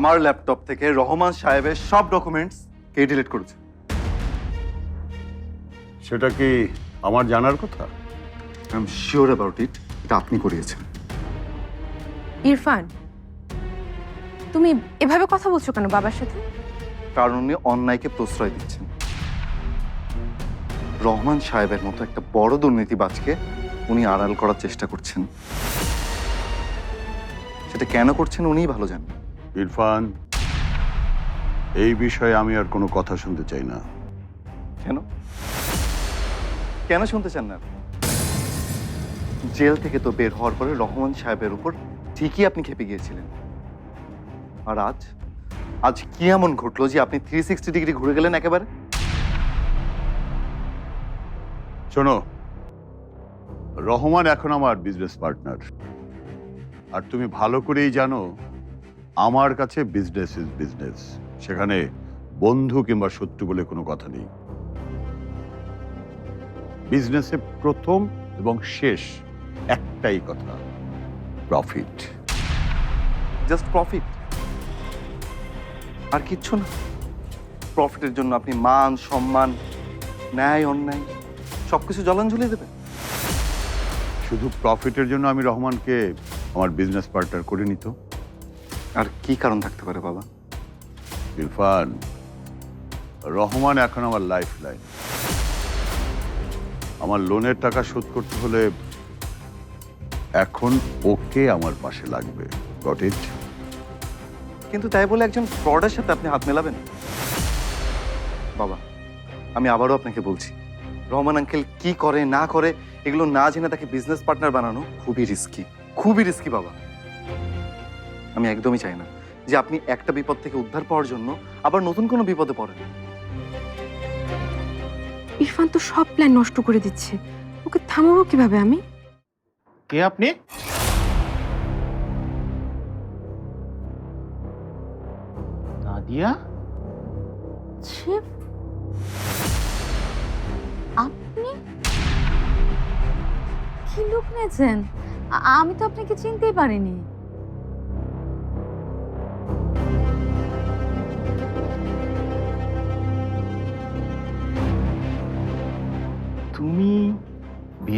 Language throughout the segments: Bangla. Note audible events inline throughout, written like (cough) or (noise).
আমার ল্যাপটপ থেকে রহমান সাহেবের সব ডকুমেন্টস কে ডিলিট করেছে। সেটা কি আমার জানার কথা? I am sure about it এটা আপনি করিয়েছেন। ইরফান তুমি এভাবে কথা বলছো কেন বাবার সাথে? কারণ উনি অন্যায়কে প্রশ্রয় দিচ্ছেন। রহমান সাহেবের মতো একটা বড় দুর্নীতিবাজকে উনি আড়াল করার চেষ্টা করছেন। সেটা কেন করছেন উনিই ভালো জানেন। ইরফান এই বিষয়ে আমি আর কোনো কথা শুনতে চাই না। কেন? কেন শুনতে চান না? আপনি? জেল থেকে তো বের হওয়ার পরে রহমান সাহেবের উপর ঠিকই আপনি খেপে গিয়েছিলেন। আর আজ? আজ কি এমন ঘটলো যে আপনি থ্রি সিক্সটি ডিগ্রি ঘুরে গেলেন একেবারে? শোনো রহমান এখন আমার বিজনেস পার্টনার আর তুমি ভালো করেই জানো আমার কাছে বিজনেস ইজ বিজনেস সেখানে বন্ধু কিংবা শত্রু বলে কোনো কথা নেই। বিজনেসে প্রথম এবং শেষ একটাই কথা প্রফিট জাস্ট প্রফিট আর কিচ্ছু না। প্রফিটের জন্য আপনি মান সম্মান ন্যায় অন্যায় সবকিছু জলাঞ্জলি দেবেন। শুধু প্রফিটের জন্য আমি রহমানকে আমার বিজনেস পার্টনার করে নিত। আর কি কারণ থাকতে পারে বাবা? ইরফান রহমান এখন আমার লাইফ লাইন আমার লোনের টাকা শোধ করতে হলে এখন ওকে আমার পাশে লাগবে। গট ইট কিন্তু তাই বলে একজন ফ্রডের সাথে আপনি হাত মেলাবেন? বাবা আমি আবারও আপনাকে বলছি রহমান আঙ্কেল কি করে না করে এগুলো না জেনে তাকে বিজনেস পার্টনার বানানো খুবই রিস্কি খুবই রিস্কি বাবা। আমি একদমই চাই না যে আপনি একটা বিপদ থেকে উদ্ধার পাওয়ার জন্য আবার নতুন কোনো বিপদে পড়েন। ইরফান তো সব প্ল্যান নষ্ট করে দিচ্ছে। ওকে থামাবো কীভাবে আমি? কে আপনি? নাদিয়া শিব আপনি? কি লুক নিয়েছেন আমি তো আপনাকে চিনতেই পারিনি।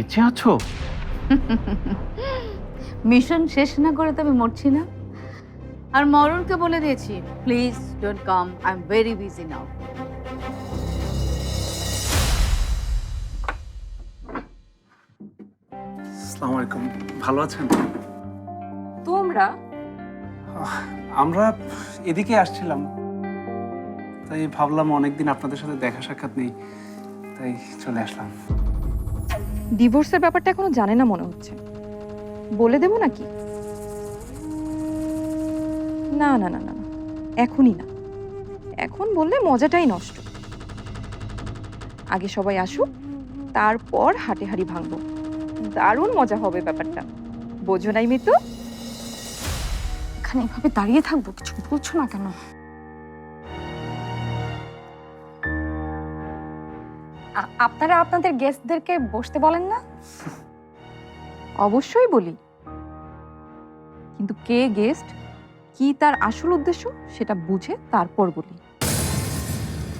বেঁচে আছো? (laughs) মিশন শেষ না করে তো আমি মরছি না। আর মরণকে বলে দিয়েছি please don't come I am very busy now আসসালামু আলাইকুম। ভালো আছেন? তোমরা? আমরা এদিকে আসছিলাম। তাই ভাবলাম অনেকদিন আপনাদের সাথে দেখা সাক্ষাৎ নেই তাই চলে আসলাম। ডিভোর্সের ব্যাপারটা এখনও জানে না মনে হচ্ছে। বলে দেবো নাকি? না না না না এখনই না। এখন বললে মজাটাই নষ্ট। আগে সবাই আসুক, তারপর হাটে হাড়ি ভাঙবো। দারুণ মজা হবে ব্যাপারটা। বোঝো নাই মিতু? এখানে এভাবে দাঁড়িয়ে থাকব, কিছু বলছো না কেন? আপনারা আপনাদের গেস্টদেরকে বসতে বলেন না? অবশ্যই বলি। কিন্তু কে গেস্ট কি তার আসল উদ্দেশ্য সেটা বুঝে তারপর বলি।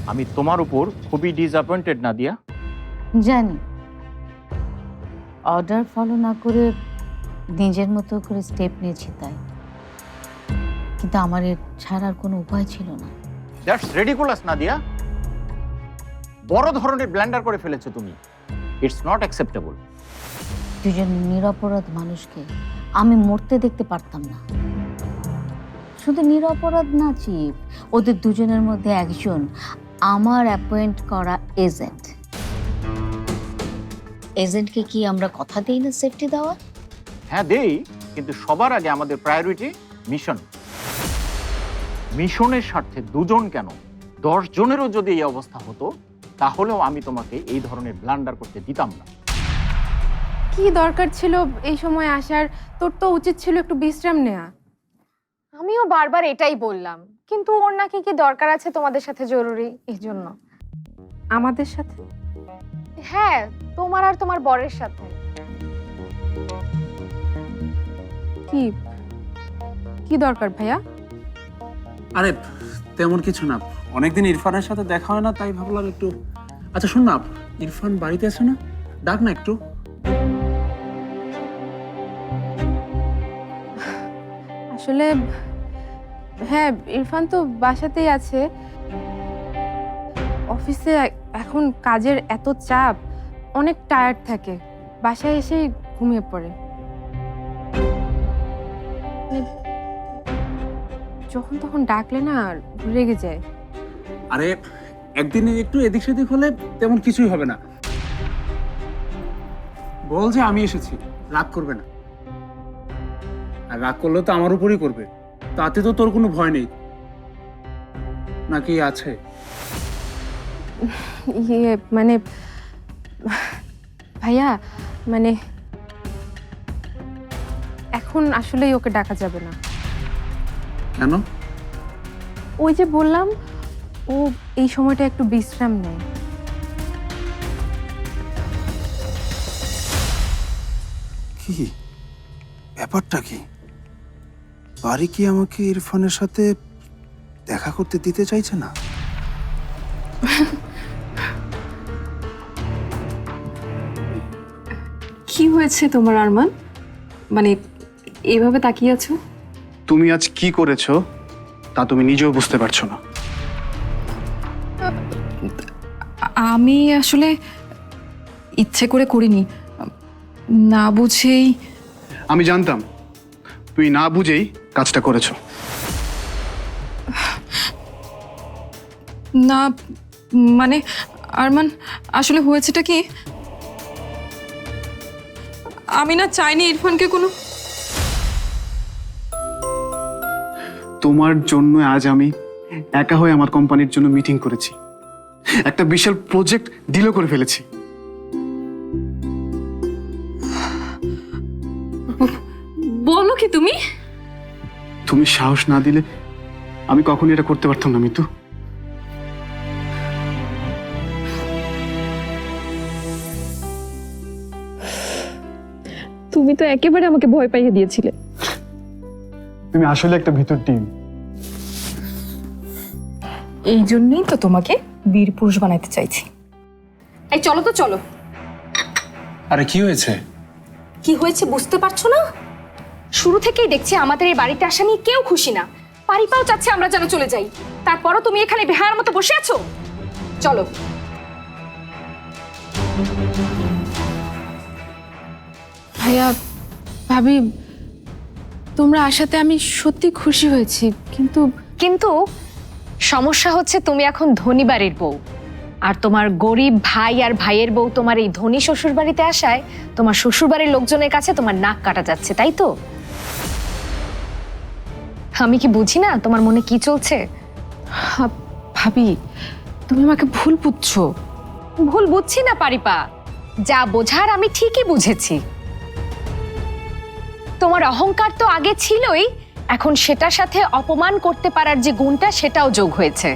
আমি তোমার উপর খুবই ডিসঅ্যাপয়েন্টেড নাদিয়া। জানি। অর্ডার ফলো না করে নিজের মতো করে স্টেপ নিয়েছি তাই। কিন্তু আমার এর ছাড়ার কোনো উপায় ছিল না। That's ridiculous Nadia. বড় ধরনের ব্ল্যান্ডার করে ফেলেছো তুমি। ইটস নট অ্যাকসেপ্টেবল দুজন নিরপরাধ মানুষকে আমি মরতে দেখতে পারতাম না। শুধু নিরপরাধ না চিফ। ওদের দুজনের মধ্যে একজন আমার অ্যাপয়েন্ট করা এজেন্ট এজেন্টকে কি আমরা কথা দেই না সেফটি দেওয়া? হ্যাঁ দেই কিন্তু সবার আগে আমাদের প্রায়োরিটি মিশন মিশনের স্বার্থে দুজন কেন? দশ জনেরও যদি এই অবস্থা হতো তাহলেও আমি তোমাকে এই ধরনের ব্লান্ডার করতে দিতাম না। কি দরকার ছিল এই সময় আসার? তোর তো উচিত ছিল একটু বিশ্রাম নেওয়া আমিও বারবার এটাই বললাম কিন্তু ওর নাকি কি দরকার আছে তোমাদের সাথে জরুরি এই জন্য? আমাদের সাথে? হ্যাঁ তোমার আর তোমার বরের সাথে। কি? কি দরকার ভাইয়া? আরে তেমন কিছু না। অনেকদিন ইরফানের সাথে দেখা হয় না, তাই ভাবলাম একটু আচ্ছা শোন না, ইরফান বাড়িতে আছে না? ডাক না একটু। আসলে হ্যাঁ ইরফান তো বাসাতেই আছে। অফিসে এখন কাজের এত চাপ, অনেক টায়ার্ড থাকে। বাসায় এসেই ঘুমিয়ে পড়ে। যখন তখন ডাকলে না রেগে যায়। আরে একদিনে একটু এদিক সেদিক হলে তেমন কিছুই হবে না। বল যে আমি এসেছি রাগ করবে না। আর রাগ করলে তো আমার উপরই করবে তাতে তো তোর কোনো ভয় নেই। নাকি আছে? ইয়ে মানে ভাইয়া মানে এখন আসলেই ওকে ডাকা যাবে না। কেন? ওই যে বললাম ও এই সময়টা একটু বিশ্রাম নেয়। কি? ব্যাপারটা কি? বাড়ি কি আমাকে ইরফানের সাথে দেখা করতে দিতে চাইছে না? কি হয়েছে তোমার আরমান? মানে এভাবে তাকিয়ে আছো? তুমি আজ কি করেছ তা তুমি নিজেও বুঝতে পারছ না। আমি আসলে ইচ্ছে করে করিনি। না বুঝেই আমি জানতাম তুই না বুঝেই কাজটা করেছ। না মানে আরমান আসলে হয়েছেটা কি? আমি না চাইনি ইরফানকে কোনো তোমার জন্য আজ আমি একা হয়ে আমার কোম্পানির জন্য মিটিং করেছি। একটা বিশাল প্রজেক্ট ডিলও করে ফেলেছি। বলো কি তুমি? তুমি সাহস না দিলে আমি কখনই এটা করতে পারতাম না মিতু। তুমি তো একেবারে আমাকে ভয় পাইয়ে দিয়েছিলে। তুমি আসলে একটা ভিতর টিম এই জন্যই তো তোমাকে বীর পুরুষ বানাইতে চাইছি। এই চলো তো চলো। আরে কি হয়েছে? কি হয়েছে বুঝতে পারছ না? শুরু থেকেই দেখছি আমাদের এই বাড়িতে আসা নিয়ে কেউ খুশি না। পারিপাও চাচ্ছে আমরা যেন চলে যাই। তারপরও তুমি এখানে বেহার মতো বসে আছো? চলো। ভাইয়া ভাবি তোমরা আসাতে আমি সত্যি খুশি হয়েছি কিন্তু কিন্তু সমস্যা হচ্ছে তুমি এখন ধনী বাড়ির বউ। আর তোমার গরিব ভাই আর ভাইয়ের বউ তোমার এই ধনী শ্বশুর বাড়িতে আসায় তোমার শ্বশুর বাড়ির লোকজনের কাছে তোমার নাক কাটা যাচ্ছে তাই তো? আমি কি বুঝি না তোমার মনে কি চলছে? ভাবি তুমি আমাকে ভুল বুঝছ। ভুল বুঝছি না পারিপা। যা বোঝার আমি ঠিকই বুঝেছি। তোমার অহংকার তো আগে ছিলই এখন সেটার সাথে অপমান করতে পারার যে গুণটা সেটাও যোগ হয়েছে।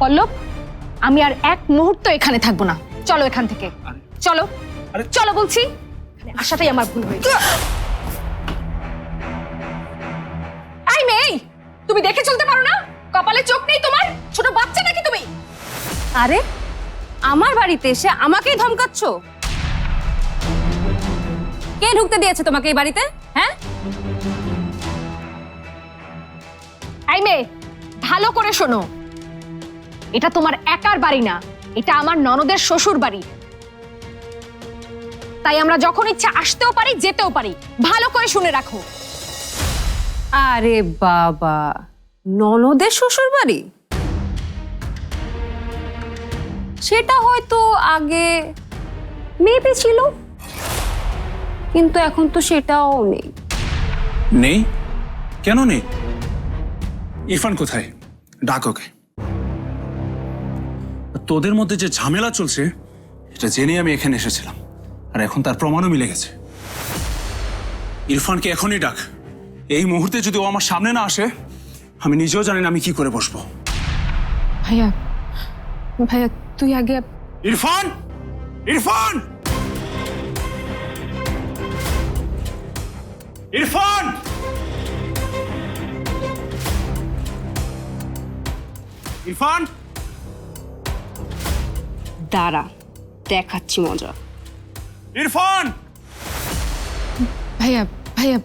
পল্লব আমি আর এক মুহূর্ত এখানে থাকব না। চলো এখান থেকে। চলো। চলো বলছি। এখানে আসাটাই আমার ভুল হয়েছে। মেয়ে তুমি দেখে চলতে পারো না? কপালে চোখ নেই তোমার? ছোট বাচ্চা নাকি তুমি? আরে আমার বাড়িতে এসে আমাকেই ধমকাচ্ছ? কে ঢুকতে দিয়েছে তোমাকে এই বাড়িতে? হ্যাঁ? এই মেয়ে ভালো করে শোনো। এটা তোমার একার বাড়ি না এটা আমার ননদের শ্বশুর বাড়ি। তাই আমরা যখন ইচ্ছা আসতেও পারি যেতেও পারি। ভালো করে শুনে রাখো। আরে বাবা ননদের শ্বশুর বাড়ি? সেটা হয়তো আগে মেপে ছিল। কিন্তু এখন তো সেটাও নেই। নেই? কেন নেই? ইরফান কোথায়? ডাক ওকে। তোদের মধ্যে যে ঝামেলা চলছে এটা জেনে আমি এখানে এসেছিলাম। আর এখন তার প্রমাণও মিলে গেছে। ইরফানকে এখনই ডাক। এই মুহূর্তে যদি ও আমার সামনে না আসে আমি নিজেও জানি না আমি কি করে বসবো। ভাইয়া ভাইয়া তুই আগে ইরফান! ইরফান! ইরফান! ইরফান! দাঁড়া দেখাচ্ছি মজা। ইরফান! ভাইয়া ভাইয়া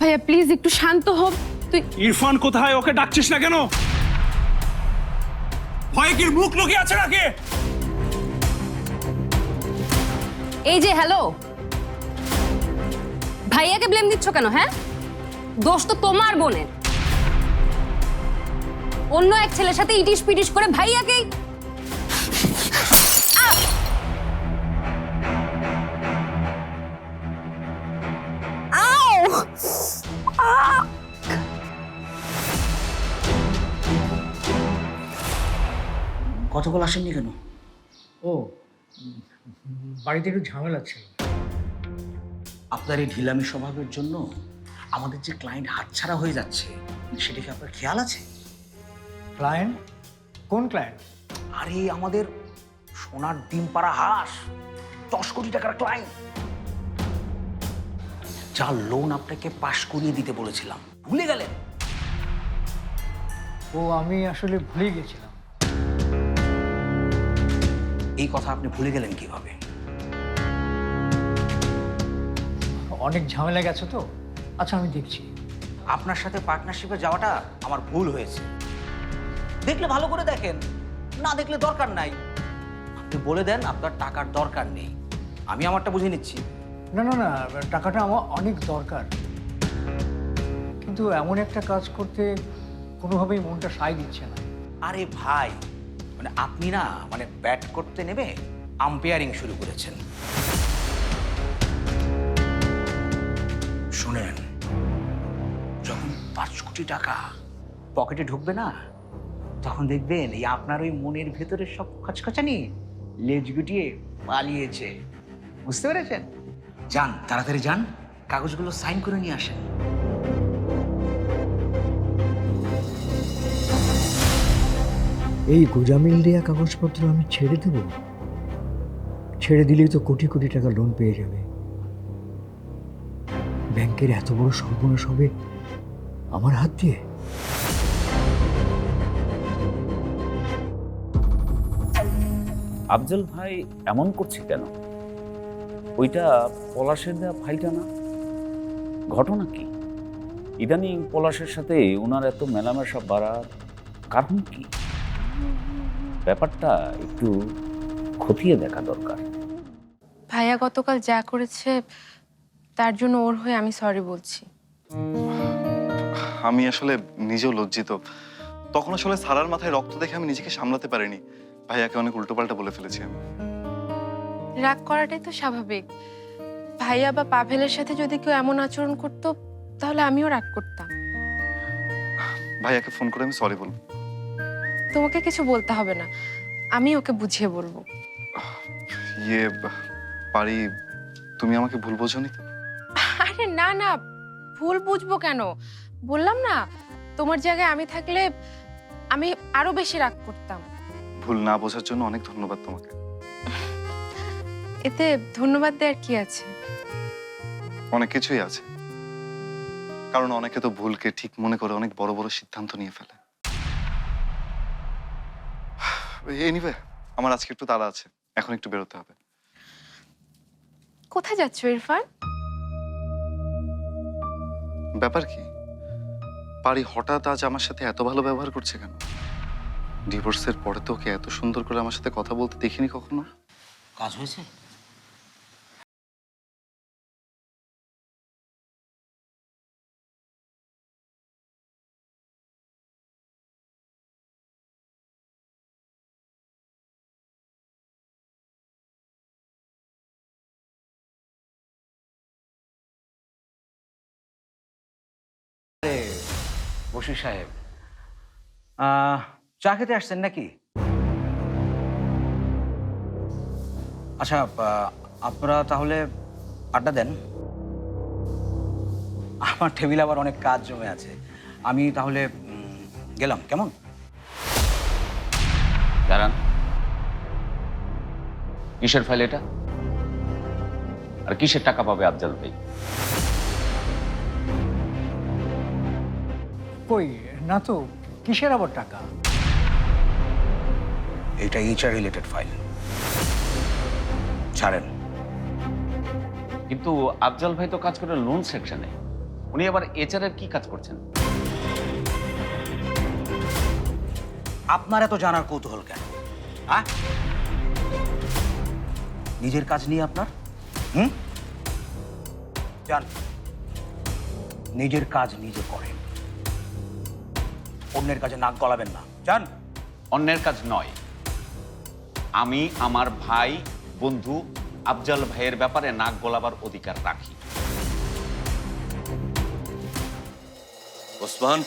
ভাইয়া প্লিজ একটু শান্ত হ তুই ইরফান কোথায়? ওকে ডাকছিস না কেন? ভয় কি মুখ লুকিয়ে আছে নাকি? এই যে হ্যালো ভাইয়াকে ব্লেম দিচ্ছ কেন হ্যাঁ? দোষ তো তোমার বোনের। অন্য এক ছেলের সাথে ইটিস পিটিস করে ভাইয়াকেই! আহ! গতকাল আসেননি কেন? ও বাড়িতে একটু ঝামেলা ছিল। আপনার এই ঢিলামি স্বভাবের জন্য আমাদের যে ক্লায়েন্ট হাতছাড়া হয়ে যাচ্ছে সেটা কি আপনার খেয়াল আছে? ক্লায়েন্ট কোন ক্লায়েন্ট আরে আমাদের সোনার ডিম পাড়া হাঁস দশ কোটি টাকার ক্লায়েন্ট যার লোন আপনাকে পাশ করিয়ে দিতে বলেছিলাম। ভুলে গেলেন? ও আমি আসলে ভুলে গেছিলাম। এই কথা আপনি ভুলে গেলেন কীভাবে? অনেক ঝামেলা গেছে তো? আচ্ছা আমি দেখছি। আপনার সাথে পার্টনারশিপে যাওয়াটা আমার ভুল হয়েছে। দেখলে ভালো করে দেখেন না দেখলে দরকার নাই। আপনি বলে দেন আপনার টাকার দরকার নেই। আমি আমারটা বুঝে নিচ্ছি। না না না টাকাটা আমার অনেক দরকার। কিন্তু এমন একটা কাজ করতে কোনোভাবেই মনটা সায় দিচ্ছে না। আরে ভাই মানে আপনি না মানে ব্যাট করতে নেমে আম্পায়ারিং শুরু করেছেন। কোটি টাকা। পকেটে ঢুকবে না? তখন দেখবেন এই আপনার ওই মনের ভেতরের সব খচখচানি লেজ গুটিয়ে পালিয়েছে। বুঝতে পেরেছেন? যান তাড়াতাড়ি যান কাগজগুলো সাইন করে নিয়ে আসেন। এই গোজামিল দেয়া কাগজপত্র আমি ছেড়ে দেব? ছেড়ে দিলেই তো কোটি কোটি টাকা লোন পেয়ে যাবে। ব্যাংকের এত বড় সর্বনাশ হবে। আমার হাত দিয়ে? আফজল ভাই এমন করছে কেন? ওইটা পলাশের দেওয়া ফাইলটা না? ঘটনা কি? ইদানিং পলাশের সাথে ওনার এত মেলামেশা বাড়ার কারণ কি? ব্যাপারটা একটু খতিয়ে দেখা দরকার। ভাইয়া গতকাল যা করেছে তার জন্য ওর হয়ে আমি সরি বলছি। আমি আসলে নিজেও লজ্জিত। তখন আসলে সারার মাথায় রক্ত দেখে আমি নিজেকে সামলাতে পারিনি। ভাইয়াকে অনেক উল্টোপাল্টা বলে ফেলেছি আমি। রাগ করাটাই তো স্বাভাবিক। ভাইয়া বা পাভেলের সাথে যদি কেউ এমন আচরণ করতো তাহলে আমিও রাগ করতাম। ভাইয়াকে ফোন করে আমি সরি বলব। তোমাকে কিছু বলতে হবে না। আমি ওকে বুঝিয়ে বলব। ইয়ে পারি তুমি আমাকে ভুল বোঝনি তো? আরে না না ভুল বুঝব কেন? বললাম না তোমার জায়গায় আমি থাকলে আমি আরও বেশি রাগ করতাম। ভুল না বোঝার জন্য অনেক ধন্যবাদ তোমাকে। এতে ধন্যবাদ দেওয়ার কি আছে? অনেক কিছুই আছে। কারণ অনেকে তো ভুলকে ঠিক মনে করে অনেক বড় বড় সিদ্ধান্ত নিয়ে ফেলে। এনিওয়ে আমার আজকে একটু তাড়া আছে। এখন একটু বেরোতে হবে। কোথায় যাচ্ছ ইরফান? ব্যাপার কি? পারি হঠাৎ আজ আমার সাথে এত ভালো ব্যবহার করছে কেন? ডিভোর্সের পরে তো ওকে এত সুন্দর করে আমার সাথে কথা বলতে দেখিনি কখনো? কাজ হয়েছে? বসির সাহেব। চা খেতে আসছেন নাকি? আচ্ছা আপনারা তাহলে আড্ডা দেন। আমার টেবিল আবার অনেক কাজ জমে আছে। আমি তাহলে গেলাম। কেমন? দাঁড়ান। কিসের ফাইল এটা? আর কিসের টাকা পাবে আফজাল ভাই? কই? না তো কিসের আবার টাকা? এটা এইচআর রিলেটেড ফাইল ছাড়েন। কিন্তু আফজাল ভাই তো কাজ করে লোন সেকশনে উনি আবার এচআর এর কি কাজ করছেন? আপনার এত জানার কৌতূহল কেন? হ্যাঁ নিজের কাজ নিয়ে আপনার? হুম? যান নিজের কাজ নিজে করেন। অন্যের কাজে নাক গলাবেন না। যান। অন্যের কাজ নয়। আমি আমার ভাই বন্ধু আফজাল ভাইয়ের ব্যাপারে নাক গলাবার অধিকার রাখি। ওসমান।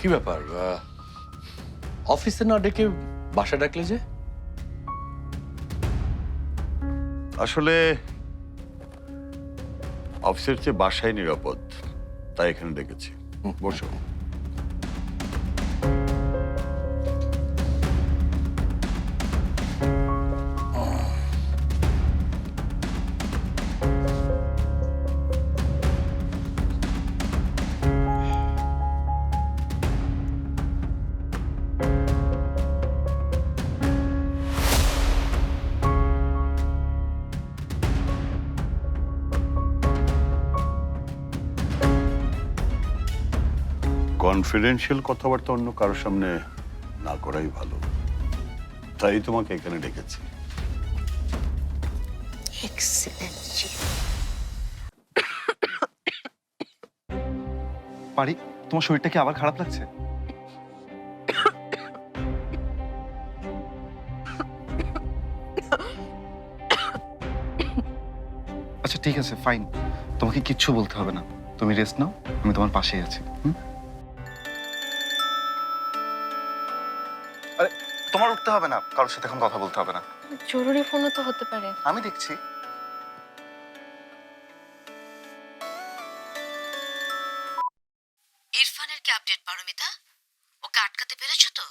কি ব্যাপার? অফিসে না ডেকে বাসা ডাকলে যে? আসলে অফিসের চেয়ে বাসায় নিরাপদ। তাই এখানে ডেকেছি। বসো। কনফিডেন্সিয়াল কথাবার্তা অন্য কারোর সামনে না করাই ভালো। তাই তোমাকে এখানে ডেকেছি। পারি তোমার শরীরটা কি আবার খারাপ লাগছে? আচ্ছা ঠিক আছে ফাইন তোমাকে কিচ্ছু বলতে হবে না। তুমি রেস্ট নাও আমি তোমার পাশেই আছি হুম? উঠতে হবে না কারোর সাথে এখন কথা বলতে হবে না। জরুরি ফোনও তো হতে পারে। আমি দেখছি। ইরফানের কি আপডেট পারমিতা? ওকে আটকাতে পেরেছ তো?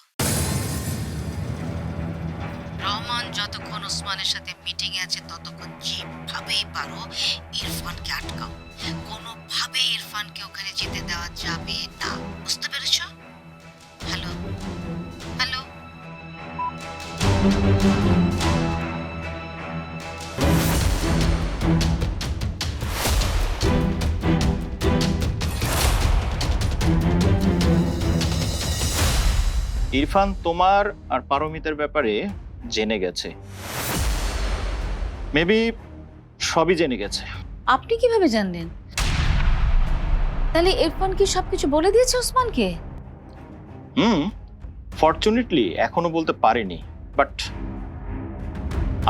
রহমান যতক্ষণ ওসমানের সাথে মিটিং আছে ততক্ষণ যেভাবেই পারো ইরফানকে আটকাও। কোনোভাবেই ইরফানকে ওখানে যেতে দেওয়া যাবে না। বুঝতে পেরেছ? হ্যালো? হ্যালো? ইরফান তোমার আর পারমিতের ব্যাপারে জেনে গেছে। মেবি সবই জেনে গেছে। আপনি কীভাবে জানলেন? তাহলে ইরফান কি সবকিছু বলে দিয়েছে ওসমানকে? হুম ফর্চুনেটলি এখনও বলতে পারেনি। বাট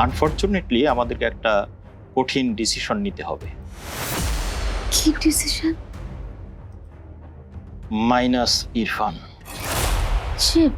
আনফর্চুনেটলি আমাদেরকে একটা কঠিন ডিসিশন নিতে হবে। কি ডিসিশন? মাইনাস ইরফান। শিব